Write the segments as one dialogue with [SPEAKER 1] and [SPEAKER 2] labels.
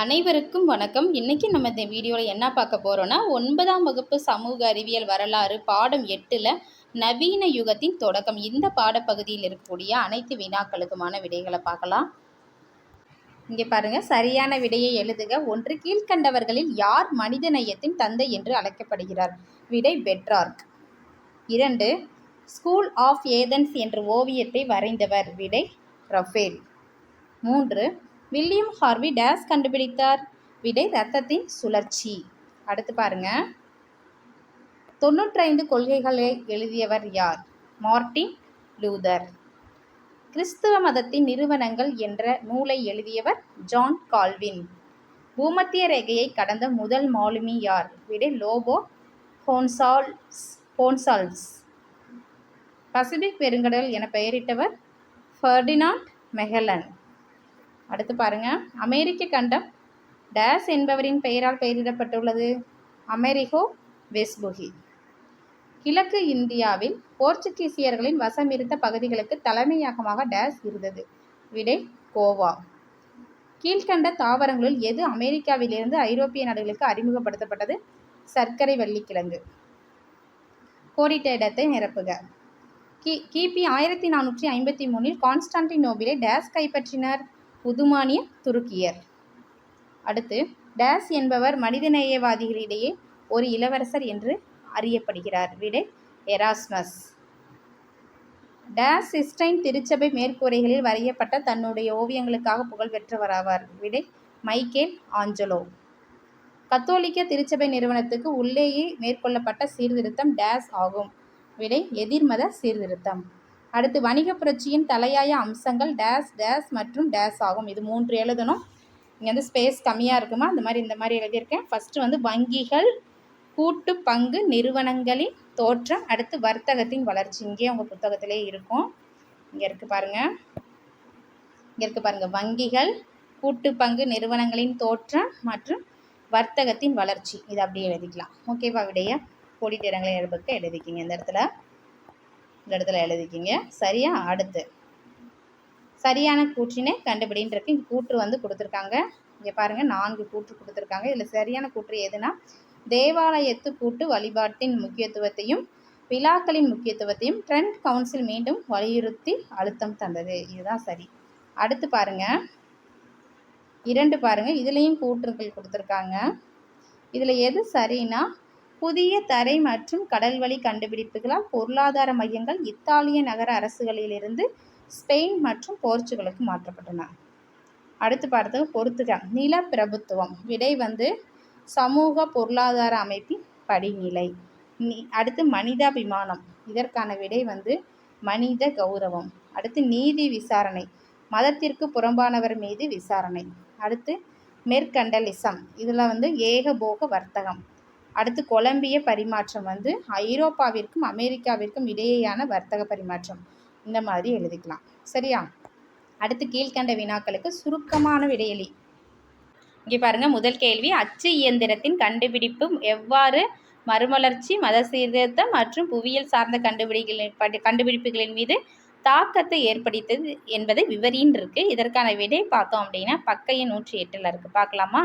[SPEAKER 1] அனைவருக்கும் வணக்கம். இன்னைக்கு நம்ம இந்த வீடியோவில் என்ன பார்க்க போகிறோன்னா ஒன்பதாம் வகுப்பு சமூக அறிவியல் வரலாறு பாடம் எட்டில் நவீன யுகத்தின் தொடக்கம். இந்த பாடப்பகுதியில் இருக்கக்கூடிய அனைத்து வினாக்களுக்குமான விடைகளை பார்க்கலாம். இங்கே பாருங்கள் சரியான விடையை எழுதுக. ஒன்று கீழ்க்கண்டவர்களில் யார் மனித நயத்தின் தந்தை என்று அழைக்கப்படுகிறார்? விடை பெட்ரார்க். இரண்டு ஸ்கூல் ஆஃப் ஏதன்ஸ் என்ற ஓவியத்தை வரைந்தவர் விடை ரஃபேல். மூன்று வில்லியம் ஹார்வி டேஸ் கண்டுபிடித்தார். விடை ரத்தத்தின் சுழற்சி. அடுத்து பாருங்க. தொண்ணூற்றைந்து கொள்கைகளை எழுதியவர் யார்? Martin Luther. கிறிஸ்துவ மதத்தின் நிறுவனங்கள் என்ற நூலை எழுதியவர் ஜான் கால்வின். பூமத்திய ரேகையை கடந்த முதல் மாலுமி யார்? விடை லோபோ ஹோன்சால்ஸ் ஹோன்சால்ஸ். பசிபிக் பெருங்கடல் என பெயரிட்டவர் ஃபர்டினாண்ட் மெஹலன். அடுத்து பாருங்க. அமெரிக்க கண்டம் டேஸ் என்பவரின் பெயரால் பெயரிடப்பட்டுள்ளது. Amerigo Vespucci. கிழக்கு இந்தியாவில் போர்ச்சுகீசியர்களின் வசமிருந்த பகுதிகளுக்கு தலைமையகமாக டேஸ் இருந்தது. விடை கோவா. கீழ்கண்ட தாவரங்களில் எது அமெரிக்காவிலிருந்து ஐரோப்பிய நாடுகளுக்கு அறிமுகப்படுத்தப்பட்டது? சர்க்கரை வள்ளிக்கிழங்கு. கோடிட்ட இடத்தை நிரப்புக. கி கிபி ஆயிரத்தி நானூற்றி ஐம்பத்தி மூணில் கான்ஸ்டான்டினோபிலை டேஸ் கைப்பற்றினர். உதுமானிய துருக்கியர். அடுத்து டேஸ் என்பவர் மனிதநேயவாதிகளிடையே ஒரு இளவரசர் என்று அறியப்படுகிறார். விடை எராஸ்மஸ். டேஸ் சிஸ்டைன் திருச்சபை மேற்கூரைகளில் வரையப்பட்ட தன்னுடைய ஓவியங்களுக்காக புகழ் பெற்றவராவார் விடை மைக்கேல் ஆஞ்சலோ. கத்தோலிக்க திருச்சபை நிறுவனத்துக்கு உள்ளேயே மேற்கொள்ளப்பட்ட சீர்திருத்தம் டேஸ் ஆகும். விடை எதிர்மத சீர்திருத்தம். அடுத்து வணிக புரட்சியின் தலையாய அம்சங்கள் டேஸ் டேஸ் மற்றும் டேஸ் ஆகும். இது மூன்று எழுதணும். இங்கே வந்து ஸ்பேஸ் கம்மியாக இருக்குமா? இந்த மாதிரி இந்த மாதிரி எழுதியிருக்கேன். ஃபஸ்ட்டு வந்து வங்கிகள் கூட்டு பங்கு நிறுவனங்களின் தோற்றம் அடுத்து வர்த்தகத்தின் வளர்ச்சி. இங்கே உங்கள் புத்தகத்திலே இருக்கும். இங்கே இருக்குது பாருங்கள் இங்கே இருக்குது பாருங்கள் வங்கிகள் கூட்டு பங்கு நிறுவனங்களின் தோற்றம் மற்றும் வர்த்தகத்தின் வளர்ச்சி. இது அப்படியே எழுதிக்கலாம். ஓகேவா விடைய? கோடிட்டிடங்களை எழுபக்க எழுதிக்கிங்க இந்த இடத்துல. இந்த இடத்துல எழுதிக்கிங்க. சரியா? அடுத்து. சரியான கூற்றினை கண்டுபிடின்றிருக்கு இங்கே கூற்று வந்து கொடுத்துருக்காங்க. இங்கே பாருங்கள் நான்கு கூற்று கொடுத்துருக்காங்க. இதில் சரியான கூற்று எதுனா தேவாலயத்து கூட்டு வழிபாட்டின் முக்கியத்துவத்தையும் விழாக்களின் முக்கியத்துவத்தையும் ட்ரெண்ட் கவுன்சில் மீண்டும் வலியுறுத்தி அழுத்தம் தந்தது. இதுதான் சரி. அடுத்து பாருங்கள் இரண்டு பாருங்கள் இதுலேயும் கூற்றுகள் கொடுத்துருக்காங்க. இதில் எது சரின்னா புதிய தரை மற்றும் கடல்வழி கண்டுபிடிப்புகளால் பொருளாதார மையங்கள் இத்தாலிய நகர அரசுகளிலிருந்து ஸ்பெயின் மற்றும் போர்ச்சுகலுக்கு மாற்றப்பட்டன. அடுத்து பார்த்தது பொறுத்துக நிலப்பிரபுத்துவம் விடை வந்து சமூக பொருளாதார அமைப்பின் படிநிலை. அடுத்து மனிதாபிமானம். இதற்கான விடை வந்து மனித கௌரவம். அடுத்து நீதி விசாரணை. மதத்திற்கு புறம்பானவர் மீது விசாரணை. அடுத்து மெர்கண்டலிசம் இதில் வந்து ஏகபோக வர்த்தகம். அடுத்து கொலம்பிய பரிமாற்றம் வந்து ஐரோப்பாவிற்கும் அமெரிக்காவிற்கும் இடையேயான வர்த்தக பரிமாற்றம். இந்த மாதிரி எழுதிக்கலாம். சரியா? அடுத்து கீழ்கண்ட வினாக்களுக்கு சுருக்கமான விடையளி இங்கே பாருங்கள் முதல் கேள்வி. அச்சு இயந்திரத்தின் கண்டுபிடிப்பு எவ்வாறு மறுமலர்ச்சி மத சீர்திருத்தம் மற்றும் புவியியல் சார்ந்த கண்டுபிடிகளின் கண்டுபிடிப்புகளின் மீது தாக்கத்தை ஏற்படுத்தது என்பதை விவரின் இருக்கு இதற்கான விடை பார்த்தோம் அப்படின்னா பக்கைய நூற்றி எட்டில் இருக்குது பார்க்கலாமா?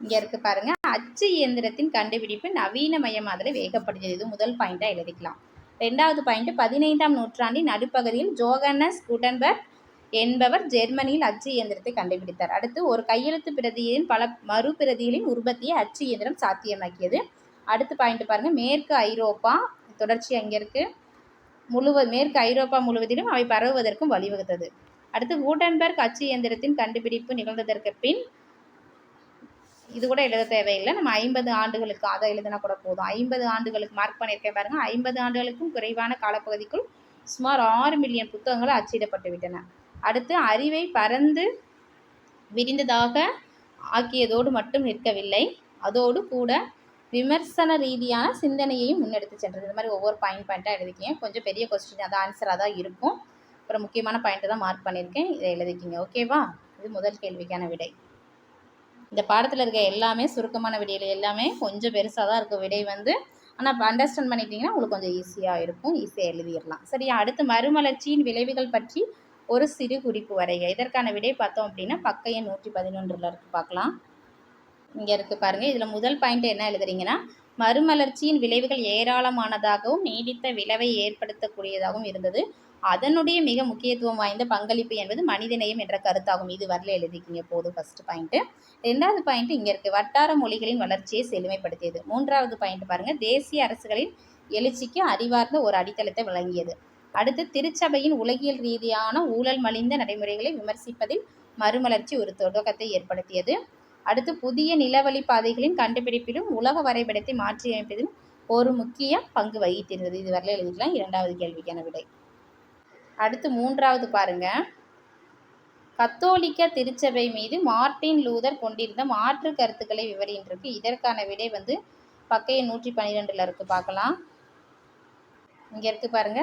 [SPEAKER 1] இங்கே இருக்கு பாருங்க. அச்சு இயந்திரத்தின் கண்டுபிடிப்பு நவீனமயமாதலை வேகப்படுத்தியது இது முதல் பாயிண்ட்டாக எழுதிக்கலாம். ரெண்டாவது பாயிண்ட் பதினைந்தாம் நூற்றாண்டின் நடுப்பகுதியில் ஜோகனஸ் குடன்பர்க் என்பவர் ஜெர்மனியில் அச்சு இயந்திரத்தை கண்டுபிடித்தார். அடுத்து ஒரு கையெழுத்து பிரதியின் பல மறுபிரதிகளின் உற்பத்தியை அச்சு இயந்திரம் சாத்தியமாக்கியது. அடுத்து பாயிண்ட் பாருங்க. மேற்கு ஐரோப்பா தொடர்ச்சி அங்கே இருக்கு. முழுவ மேற்கு ஐரோப்பா முழுவதிலும் அவை பரவுவதற்கும் வழிவகுத்தது. அடுத்து கூட்டன்பர்க் அச்சு இயந்திரத்தின் கண்டுபிடிப்பு நிகழ்ந்ததற்கு பின் இது கூட எழுத தேவையில்லை. நம்ம ஐம்பது ஆண்டுகளுக்கு அதை எழுதினா கூட போதும். ஐம்பது ஆண்டுகளுக்கு மார்க் பண்ணியிருக்கேன் பாருங்கள் ஐம்பது ஆண்டுகளுக்கும் குறைவான காலப்பகுதிக்குள் சுமார் ஆறு மில்லியன் புத்தகங்கள் அச்சிடப்பட்டு விட்டன. அடுத்து அறிவை பறந்து விரிந்ததாக ஆக்கியதோடு மட்டும் நிற்கவில்லை. அதோடு கூட விமர்சன ரீதியான சிந்தனையையும் முன்னெடுத்து சென்றது. இந்த மாதிரி ஒவ்வொரு பாயிண்ட் பாயிண்ட்டாக எழுதிக்கிங்க. கொஞ்சம் பெரிய கொஸ்டின் அது ஆன்சராக தான் இருக்கும். அப்புறம் முக்கியமான பாயிண்ட்டை தான் மார்க் பண்ணியிருக்கேன். இதை எழுதிக்கிங்க. ஓகேவா இது முதல் கேள்விக்கான விடை. இந்த பாடத்தில் இருக்க எல்லாமே சுருக்கமான விடையில் எல்லாமே கொஞ்சம் பெருசாக தான் இருக்கும் விடை வந்து. ஆனால் இப்போ அண்டர்ஸ்டாண்ட் பண்ணிட்டீங்கன்னா உங்களுக்கு கொஞ்சம் ஈஸியாக இருக்கும். ஈஸியாக எழுதிடலாம். சரியா? அடுத்து மறுமலர்ச்சியின் விளைவுகள் பற்றி ஒரு சிறு குறிப்பு வரைக. இதற்கான விடை பார்த்தோம் அப்படின்னா பக்க எண் நூற்றி பதினொன்றில் இருக்கு. பார்க்கலாம். இங்கே இருக்குது பாருங்கள் இதில் முதல் பாயிண்ட் என்ன எழுதுறீங்கன்னா மறுமலர்ச்சியின் விளைவுகள் ஏராளமானதாகவும் நீடித்த விளைவை ஏற்படுத்தக்கூடியதாகவும் இருந்தது. அதனுடைய மிக முக்கியத்துவம் வாய்ந்த பங்களிப்பு என்பது மனிதநேயம் என்ற கருத்தாகும். இது வரல எழுதிக்கிங்க போதும் ஃபர்ஸ்ட் பாயிண்ட்டு ரெண்டாவது பாயிண்ட் இங்கே இருக்குது வட்டார மொழிகளின் வளர்ச்சியை செழுமைப்படுத்தியது. மூன்றாவது பாயிண்ட் பாருங்கள் தேசிய அரசுகளின் எழுச்சிக்கு அறிவார்ந்த ஒரு அடித்தளத்தை வழங்கியது. அடுத்து திருச்சபையின் உலகியல் ரீதியான ஊழல் மலிந்த நடைமுறைகளை விமர்சிப்பதில் மறுமலர்ச்சி ஒரு தொடக்கத்தை ஏற்படுத்தியது. அடுத்து புதிய நிலவழி பாதைகளின் கண்டுபிடிப்பிலும் உலக வரைபடத்தை மாற்றியமைப்பதிலும் ஒரு முக்கிய பங்கு வகித்திருந்தது. இது எழுதிக்கலாம். இரண்டாவது கேள்விக்கான விடை. அடுத்து மூன்றாவது பாருங்க. கத்தோலிக்க திருச்சபை மீது மார்ட்டின் லூதர் கொண்டிருந்த மாற்று கருத்துக்களை விவரின்றிருக்கு இதற்கான விடை வந்து பக்கைய நூற்றி பன்னிரெண்டில் இருக்குது பார்க்கலாம். இங்கே இருக்குது பாருங்க.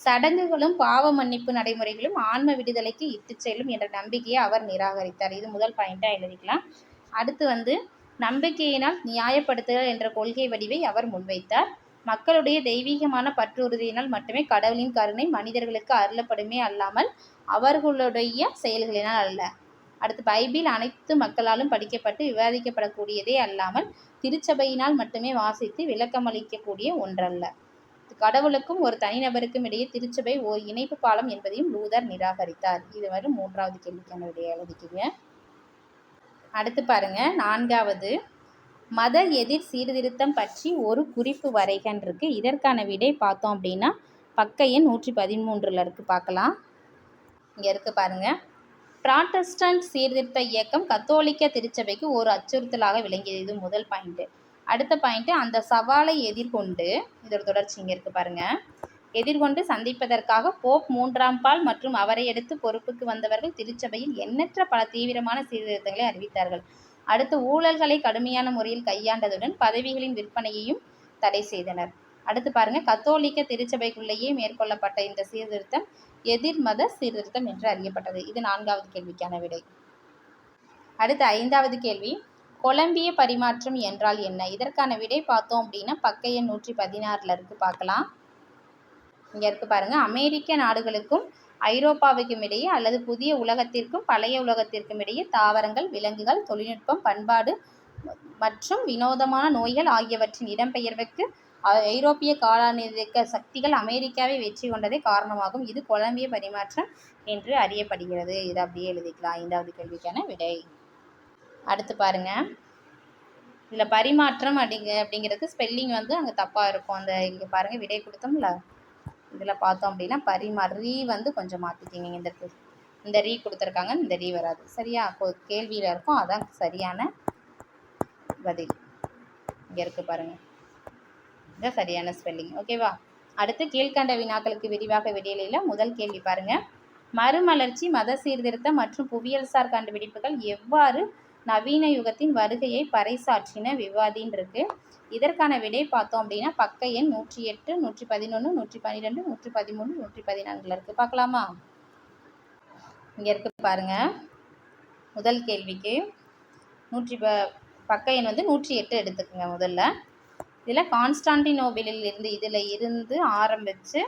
[SPEAKER 1] சடங்குகளும் பாவ மன்னிப்பு நடைமுறைகளும் ஆன்ம விடுதலைக்கு இட்டு செல்லும் என்ற நம்பிக்கையை அவர் நிராகரித்தார். இது முதல் பாயிண்ட்டாக எழுதிக்கலாம். அடுத்து வந்து நம்பிக்கையினால் நியாயப்படுத்துதல் என்ற கொள்கை வடிவை அவர் முன்வைத்தார். மக்களுடைய தெய்வீகமான பற்றுறுதியினால் மட்டுமே கடவுளின் கருணை மனிதர்களுக்கு அருளப்படுமே அல்லாமல் அவர்களுடைய செயல்களினால் அல்ல. அடுத்து பைபிள் அனைத்து மக்களாலும் படிக்கப்பட்டு விவாதிக்கப்படக்கூடியதே அல்லாமல் திருச்சபையினால் மட்டுமே வாசித்து விளக்கமளிக்கக்கூடிய ஒன்றல்ல. கடவுளுக்கும் ஒரு தனிநபருக்கும் இடையே திருச்சபை ஓர் இணைப்பு பாலம் என்பதையும் லூதர் நிராகரித்தார். இதுவரை மூன்றாவது கேள்விக்கான விடையை எழுதிக்கிங்க. அடுத்து பாருங்க நான்காவது. மத எதிர் சீர்திருத்தம் பற்றி ஒரு குறிப்பு வரைகன்றிருக்கு. இதற்கான விடை பார்த்தோம் அப்படின்னா பக்க எண் நூற்றி பதிமூன்றில் இருக்குது பார்க்கலாம். இங்கே இருக்குது பாருங்கள் ப்ராட்டஸ்டன்ட் சீர்திருத்த இயக்கம் கத்தோலிக்க திருச்சபைக்கு ஒரு அச்சுறுத்தலாக விளங்கியது. இது முதல் பாயிண்ட்டு அடுத்த பாயிண்ட்டு அந்த சவாலை எதிர்கொண்டு இதோட தொடர்ச்சி இங்கே இருக்குது பாருங்கள் எதிர்கொண்டு சந்திப்பதற்காக போப் மூன்றாம் பால் மற்றும் அவரை எடுத்து பொறுப்புக்கு வந்தவர்கள் திருச்சபையில் எண்ணற்ற பல தீவிரமான சீர்திருத்தங்களை அறிவித்தார்கள். அடுத்து ஊழல்களை கடுமையான முறையில் கையாண்டதுடன் பதவிகளின் விற்பனையையும் தடை செய்தனர். அடுத்து பாருங்க கத்தோலிக்க திருச்சபைக்குள்ளேயே மேற்கொள்ளப்பட்ட இந்த சீர்திருத்தம் எதிர்மத சீர்திருத்தம் என்று அறியப்பட்டது. இது நான்காவது கேள்விக்கான விடை. அடுத்து ஐந்தாவது கேள்வி கொலம்பிய பரிமாற்றம் என்றால் என்ன? இதற்கான விடை பார்த்தோம் அப்படின்னா பக்க எண் நூற்றி பதினாறில் இருக்கு பார்க்கலாம். இங்கே இருக்கு பாருங்க அமெரிக்க நாடுகளுக்கும் ஐரோப்பாவுக்கும் இடையே அல்லது புதிய உலகத்திற்கும் பழைய உலகத்திற்கும் இடையே தாவரங்கள் விலங்குகள் தொழில்நுட்பம் பண்பாடு மற்றும் வினோதமான நோய்கள் ஆகியவற்றின் இடம்பெயர்வுக்கு ஐரோப்பிய காலநிலைக்க சக்திகள் அமெரிக்காவை வெற்றி கொண்டதே காரணமாகும். இது கொலம்பிய பரிமாற்றம் என்று அறியப்படுகிறது. இது அப்படியே எழுதிக்கலாம். ஐந்தாவது கேள்விக்கான விடை. அடுத்து பாருங்க. இதில் பரிமாற்றம் அப்படிங்க அப்படிங்கிறது ஸ்பெல்லிங் வந்து அங்கே தப்பாக இருக்கும். அந்த இங்கே பாருங்கள் விடை கொடுத்தோம்ல. இதில் பார்த்தோம் அப்படின்னா பரிமா ரீ வந்து கொஞ்சம் மாற்றிக்கிங்க இந்த இந்த ரீ கொடுத்துருக்காங்க இந்த ரீ வராது. சரியா? கேள்வியில் இருக்கும். அதான் சரியான பதில். இங்கே இருக்குது பாருங்கள் இதுதான் சரியான ஸ்பெல்லிங் ஓகேவா அடுத்து கீழ்கண்ட வினாக்களுக்கு விரிவாக விடியலையில் முதல் கேள்வி பாருங்கள் மறுமலர்ச்சி மத சீர்திருத்தம் மற்றும் புவியியல்சார் கண்டுபிடிப்புகள் எவ்வாறு நவீன யுகத்தின் வருகையை பறைசாற்றின விவாதின் இருக்கு இதற்கான விடை பார்த்தோம் அப்படின்னா பக்க எண் நூற்றி எட்டு நூற்றி பதினொன்று நூற்றி பன்னிரெண்டு நூற்றி பதிமூணு நூற்றி பதினான்கில் இருக்குது பார்க்கலாமா? இங்கே இருக்கு பாருங்க. முதல் கேள்விக்கு நூற்றி ப பக்க எண் வந்து நூற்றி எட்டு எடுத்துக்கோங்க முதல்ல. இதில் கான்ஸ்டான்டினோபிளில் இருந்து இதில் இருந்து ஆரம்பித்து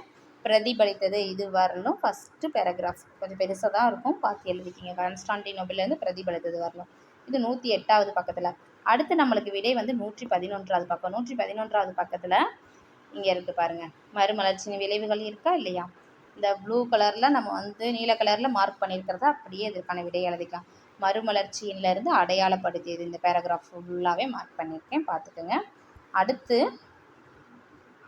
[SPEAKER 1] பிரதிபலித்தது இது வரலும் ஃபஸ்ட்டு பேராகிராஃப் கொஞ்சம் பெருசாக தான் இருக்கும். பார்த்து எழுதிக்கிங்க. கான்ஸ்டான்டினோபிலேருந்து பிரதிபலித்தது வரலும். இது நூற்றி எட்டாவது பக்கத்தில். அடுத்து நம்மளுக்கு விடை வந்து நூற்றி பதினொன்றாவது பக்கம். நூற்றி பதினொன்றாவது பக்கத்தில் இங்கே இருக்குது பாருங்கள் மறுமலர்ச்சியின் விளைவுகள் இருக்கா இல்லையா? இந்த ப்ளூ கலரில் நம்ம வந்து நீல கலரில் மார்க் பண்ணியிருக்கிறத அப்படியே இதற்கான விடை எழுதிக்கலாம். மறுமலர்ச்சியிலேருந்து அடையாளப்படுத்தியது இந்த பேராகிராஃப் ஃபுல்லாகவே மார்க் பண்ணியிருக்கேன். பார்த்துக்கோங்க. அடுத்து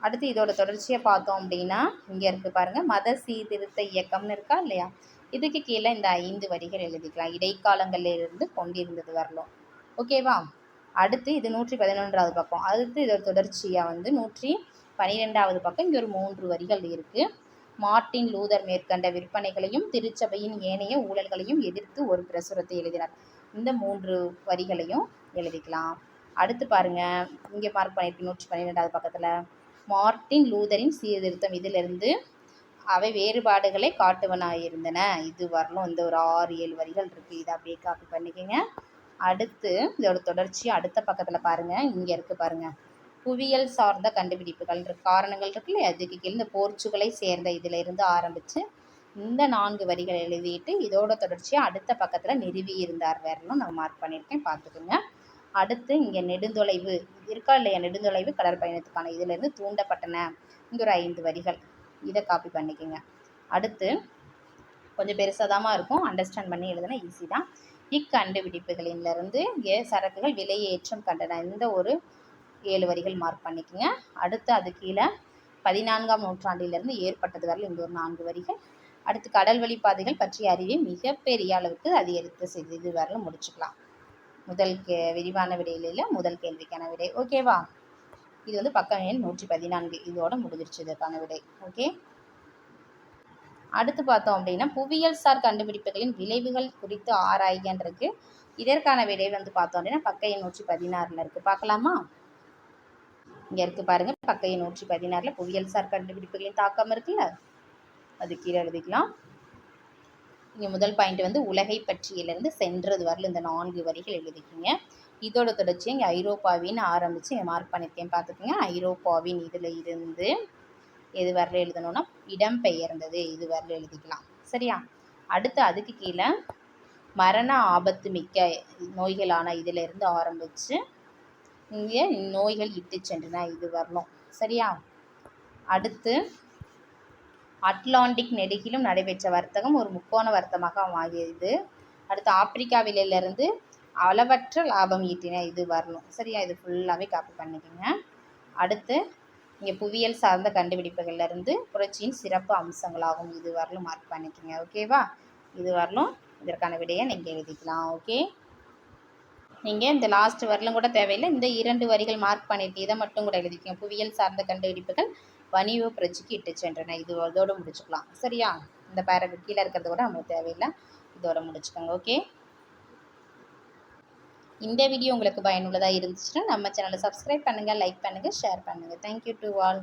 [SPEAKER 1] அடுத்து இதோட தொடர்ச்சியை பார்த்தோம் அப்படின்னா இங்கே இருக்குது பாருங்கள் மத சீர்திருத்த இயக்கம்னு இருக்கா இல்லையா? இதுக்கு கீழே இந்த ஐந்து வரிகள் எழுதிக்கலாம். இடைக்காலங்களிலிருந்து கொண்டிருந்தது வரலாம். ஓகேவா அடுத்து இது நூற்றி பதினொன்றாவது பக்கம். அடுத்து இதோட தொடர்ச்சியாக வந்து நூற்றி பனிரெண்டாவது பக்கம். இங்கே ஒரு மூன்று வரிகள் இருக்குது மார்ட்டின் லூதர் மேற்கண்ட விற்பனைகளையும் திருச்சபையின் ஏனைய ஊழல்களையும் எதிர்த்து ஒரு பிரசுரத்தை எழுதினார். இந்த மூன்று வரிகளையும் எழுதிக்கலாம். அடுத்து பாருங்கள் இங்கே மார்க் பண்ணியிருக்கு நூற்றி பன்னிரெண்டாவது பக்கத்தில். மார்ட்டின் லூதரின் சீர்திருத்தம் இதிலிருந்து அவை வேறுபாடுகளை காட்டுவனாயிருந்தன. இது வரலும் இந்த ஒரு ஆறு ஏழு வரிகள் இருக்குது இதை அப்படியே காப்பி பண்ணிக்கோங்க. அடுத்து இதோட தொடர்ச்சி அடுத்த பக்கத்தில் பாருங்கள் இங்கே இருக்குது பாருங்கள் புவியியல் சார்ந்த கண்டுபிடிப்புகள் காரணங்கள் இருக்குல்ல அதுக்கு கீழே இந்த போர்ச்சுகலை சேர்ந்த இதிலிருந்து ஆரம்பித்து இந்த நான்கு வரிகள் எழுதிட்டு இதோட தொடர்ச்சியாக அடுத்த பக்கத்தில் நிறுவி இருந்தார் வரலும் நான் மார்க் பண்ணியிருக்கேன். பார்த்துக்குங்க. அடுத்து இங்கே நெடுந்தொலைவு. இருக்கா இல்லையா? நெடுந்தொலைவு கடற்பயணத்துக்கான இதிலேருந்து தூண்டப்பட்டன. இங்கே ஒரு ஐந்து வரிகள். இதை காப்பி பண்ணிக்கோங்க. அடுத்து கொஞ்சம் பெருசாக இருக்கும். அண்டர்ஸ்டாண்ட் பண்ணி எழுதுனா ஈஸி தான். இக்கண்டுபிடிப்புகளிலிருந்து ஏ சரக்குகள் விலையேற்றம் கண்டன. இந்த ஒரு ஏழு வரிகள் மார்க் பண்ணிக்கோங்க. அடுத்து அது கீழே பதினான்காம் நூற்றாண்டிலிருந்து ஏற்பட்டது வரல இந்த ஒரு நான்கு வரிகள். அடுத்து கடல் வழி பாதைகள் பற்றிய அறிவை மிகப்பெரிய அளவுக்கு அதிகரித்து செய்து இது வரல முடிச்சுக்கலாம். முதல் கே விரிவான விடையில முதல் கேள்விக்கான விடை. ஓகேவா இது வந்து பக்கம் எண் நூற்றி பதினான்கு இதோட முடிஞ்சிருச்சு இதற்கான விடை. ஓகே அடுத்து பார்த்தோம் அப்படின்னா புவியியல் சார் கண்டுபிடிப்புகளின் விளைவுகள் குறித்து ஆராய்கன்றிருக்கு இதற்கான விடை வந்து பார்த்தோம் அப்படின்னா பக்க எண் நூற்றி பதினாறில் இருக்குது பார்க்கலாமா? இங்கே இருக்குது பாருங்கள் பக்க எண் நூற்றி பதினாறில் புவியியல் சார் கண்டுபிடிப்புகளின் தாக்கம் இருக்குல்ல? அது கீழே எழுதிக்கலாம். இங்கே முதல் பாயிண்ட் வந்து உலகை பற்றியிலிருந்து சென்றது வரல. இந்த நான்கு வரிகள் எழுதிக்கிங்க இதோட தொடர்ச்சி இங்கே ஐரோப்பாவின்னு ஆரம்பித்து இங்கே மார்க் பண்ணியிருக்கேன். பார்த்துக்கோங்க. ஐரோப்பாவின் இதில் இருந்து எது வரல எழுதணும்னா இடம்பெயர்ந்தது இது வரல எழுதிக்கலாம். சரியா? அடுத்து அதுக்கு கீழே மரண ஆபத்து மிக்க நோய்களான இதிலிருந்து ஆரம்பித்து இங்கே நோய்கள் இட்டு சென்றன. இது வரணும். சரியா? அடுத்து அட்லாண்டிக் நெடுகிலும் நடைபெற்ற வர்த்தகம் ஒரு முக்கோண வர்த்தமாக ஆகியது அடுத்து ஆப்பிரிக்காவிலிருந்து அளவற்ற லாபம் ஈட்டின இது வரணும். சரியா? இது ஃபுல்லாகவே காப்பி பண்ணிக்கோங்க. அடுத்து இங்கே புவியியல் சார்ந்த கண்டுபிடிப்புகள்லேருந்து புரட்சியின் சிறப்பு அம்சங்களாகும் இது வரலும் மார்க் பண்ணிக்கோங்க. ஓகேவா இது வரலும் இதற்கான விடையை நீங்கள் எழுதிக்கலாம். ஓகே நீங்கள் இந்த லாஸ்ட் வரலும் கூட தேவையில்லை. இந்த இரண்டு வரிகள் மார்க் பண்ணிட்டு இதை மட்டும் கூட எழுதிக்கோங்க. புவியியல் சார்ந்த கண்டுபிடிப்புகள் பணிவு பிரச்சுக்கு இட்டு சென்றன இது இதோடு முடிச்சுக்கலாம். சரியா? இந்த பேரக்கு கீழே இருக்கிறது கூட நமக்கு தேவையில்லை. இதோட முடிச்சுக்கோங்க ஓகே இந்த வீடியோ உங்களுக்கு பயனுள்ளதாக இருந்துச்சுன்னா நம்ம சேனலை சப்ஸ்கிரைப் பண்ணுங்கள் லைக் பண்ணுங்கள் ஷேர் பண்ணுங்கள் தேங்க்யூ டு ஆல்